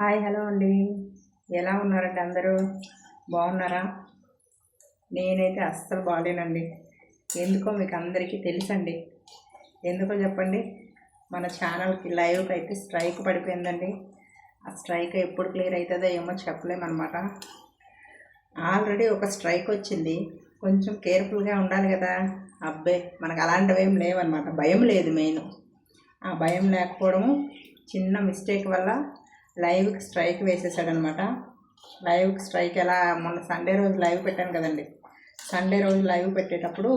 Hi hello అండి. ఎలా ఉన్నారండి అందరూ? బాగున్నారా? నేనైతే అస్సలు బాగాలేనండి ఎందుకో మీకు అందరికీ తెలుసండి. ఎందుకో చెప్పండి మన ఛానల్కి లైవ్కి అయితే స్ట్రైక్ పడిపోయిందండి. ఆ స్ట్రైక్ ఎప్పుడు క్లియర్ అవుతుందో ఏమో చెప్పలేమన్నమాట. ఆల్రెడీ ఒక స్ట్రైక్ వచ్చింది. కొంచెం కేర్ఫుల్గా ఉండాలి కదా. అబ్బే మనకు అలాంటివి ఏం లేవన్నమాట. భయం లేదు మెయిన్. ఆ భయం లేకపోవడము చిన్న మిస్టేక్ వల్ల లైవ్కి స్ట్రైక్ వేసేసాడనమాట. లైవ్కి స్ట్రైక్ ఎలా మొన్న సండే రోజు లైవ్ పెట్టాను కదండి. సండే రోజు లైవ్ పెట్టేటప్పుడు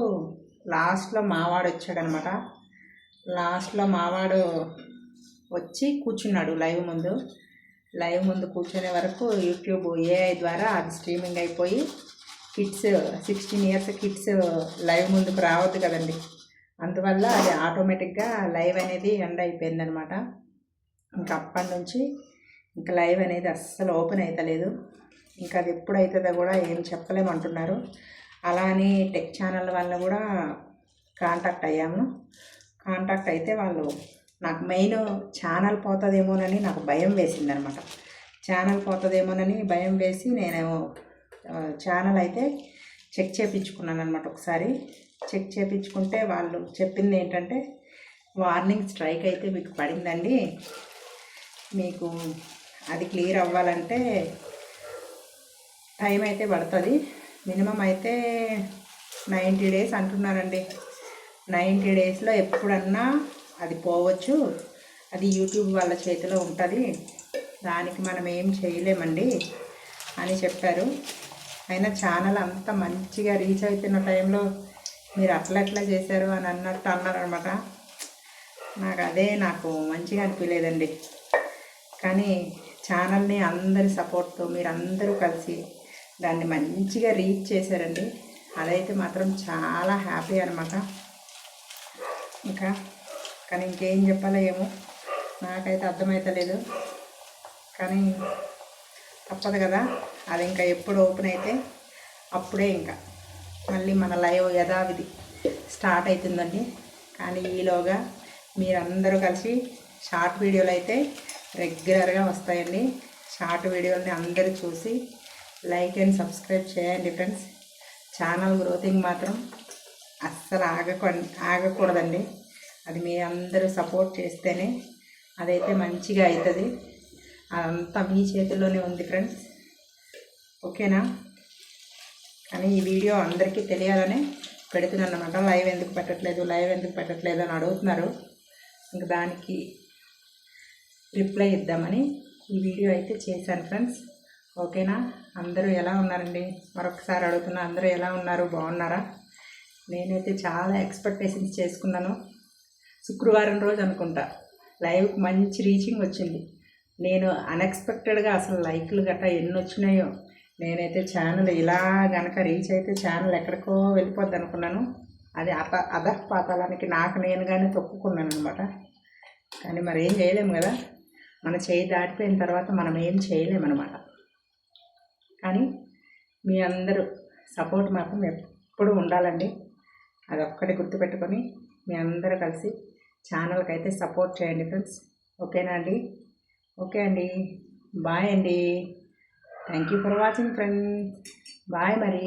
లాస్ట్లో మావాడు వచ్చాడనమాట. లాస్ట్లో మావాడు వచ్చి కూర్చున్నాడు లైవ్ ముందు. లైవ్ ముందు కూర్చునే వరకు యూట్యూబ్ ఏఐ ద్వారా అది స్ట్రీమింగ్ అయిపోయి kids sixteen years kids live ముందుకు రావద్దు కదండి. అందువల్ల అది ఆటోమేటిక్గా లైవ్ అనేది ఎండ్ అయిపోయిందనమాట. ఇంకా అప్పటి నుంచి ఇంకా లైవ్ అనేది అస్సలు ఓపెన్ అవుతలేదు ఇంకా అది ఎప్పుడు అవుతుందో కూడా ఏం చెప్పలేమంటున్నారు అలా అని టెక్ ఛానల్ వల్ల కూడా కాంటాక్ట్ అయ్యాము. కాంటాక్ట్ అయితే వాళ్ళు నాకు మెయిన్ ఛానల్ పోతుందేమోనని నాకు భయం వేసిందనమాట. ఛానల్ పోతుందేమోనని భయం వేసి నేను ఛానల్ అయితే చెక్ చేయించుకున్నాను అనమాట ఒకసారి. చెక్ చేయించుకుంటే వాళ్ళు చెప్పింది ఏంటంటే వార్నింగ్ స్ట్రైక్ అయితే మీకు పడిందండి. మీకు అది క్లియర్ అవ్వాలంటే టైం అయితే పడుతుంది. మినిమం అయితే నైంటీ డేస్ అంటున్నారండి. నైంటీ డేస్లో ఎప్పుడన్నా అది పోవచ్చు. అది యూట్యూబ్ వాళ్ళ చేతిలో ఉంటుంది. దానికి మనం ఏం చేయలేమండి అని చెప్పారు. అయినా ఛానల్ అంత మంచిగా రీచ్ అవుతున్న టైంలో మీరు అట్లా ఎట్లా చేశారు అని అన్నట్టు అన్నారనమాట నాకు అదే నాకు మంచిగా అనిపించలేదండి కానీ ఛానల్ని అందరి సపోర్ట్తో మీరు అందరూ కలిసి దాన్ని మంచిగా రీచ్ చేశారండి. అదైతే మాత్రం చాలా హ్యాపీ అనమాట ఇంకా కానీ ఇంకేం చెప్పాలో ఏమో నాకైతే అర్థమవుతలేదు కానీ తప్పదు కదా. అది ఇంకా ఎప్పుడు ఓపెన్ అయితే అప్పుడే ఇంకా మళ్ళీ మన లైవ్ యథావిధి స్టార్ట్ అవుతుందండి కానీ ఈలోగా మీరందరూ కలిసి షార్ట్ వీడియోలు అయితే రెగ్యులర్గా వస్తాయండి. షార్ట్ వీడియోలని అందరూ చూసి లైక్ అండ్ సబ్స్క్రైబ్ చేయండి ఫ్రెండ్స్. ఛానల్ గ్రోతింగ్ మాత్రం అస్సలు ఆగకు ఆగకూడదండి. అది మీ అందరూ సపోర్ట్ చేస్తేనే అదైతే మంచిగా అవుతుంది అదంతా మీ చేతుల్లోనే ఉంది ఫ్రెండ్స్. ఓకేనా? కానీ ఈ వీడియో అందరికీ తెలియాలని పెడుతున్నాను అనమాట లైవ్ ఎందుకు పెట్టట్లేదు? లైవ్ ఎందుకు పెట్టట్లేదు అని అడుగుతున్నారు. ఇంక దానికి రిప్లై ఇద్దామని ఈ వీడియో అయితే చేశాను ఫ్రెండ్స్. ఓకేనా? అందరూ ఎలా ఉన్నారండి? మరొకసారి అడుగుతున్నా అందరూ ఎలా ఉన్నారు? బాగున్నారా? నేనైతే చాలా ఎక్స్పెక్టేషన్స్ చేసుకున్నాను. శుక్రవారం రోజు అనుకుంటా. లైవ్కి మంచి రీచింగ్ వచ్చింది. నేను అన్ఎక్స్పెక్టెడ్గా అసలు లైక్లు గట్రా ఎన్ని వచ్చినాయో నేనైతే ఛానల్ ఇలా గనక రీచ్ అయితే ఛానల్ ఎక్కడికో వెళ్ళిపోద్ది అనుకున్నాను. అది అత అధపాతాలానికి నాకు నేనుగానే తొక్కుకున్నాను అనమాట కానీ మరి ఏం చేయలేము కదా? మన చేయి దాటిపోయిన తర్వాత మనం ఏం చేయలేమన్నమాట. కానీ మీ అందరూ సపోర్ట్ మాత్రం ఎప్పుడు ఉండాలండి. అదొక్కటి గుర్తుపెట్టుకొని మీ అందరూ కలిసి ఛానల్కి అయితే సపోర్ట్ చేయండి ఫ్రెండ్స్. ఓకేనా అండి? ఓకే అండి. బాయ్ అండి. Thank you for watching friends. Bye మరి.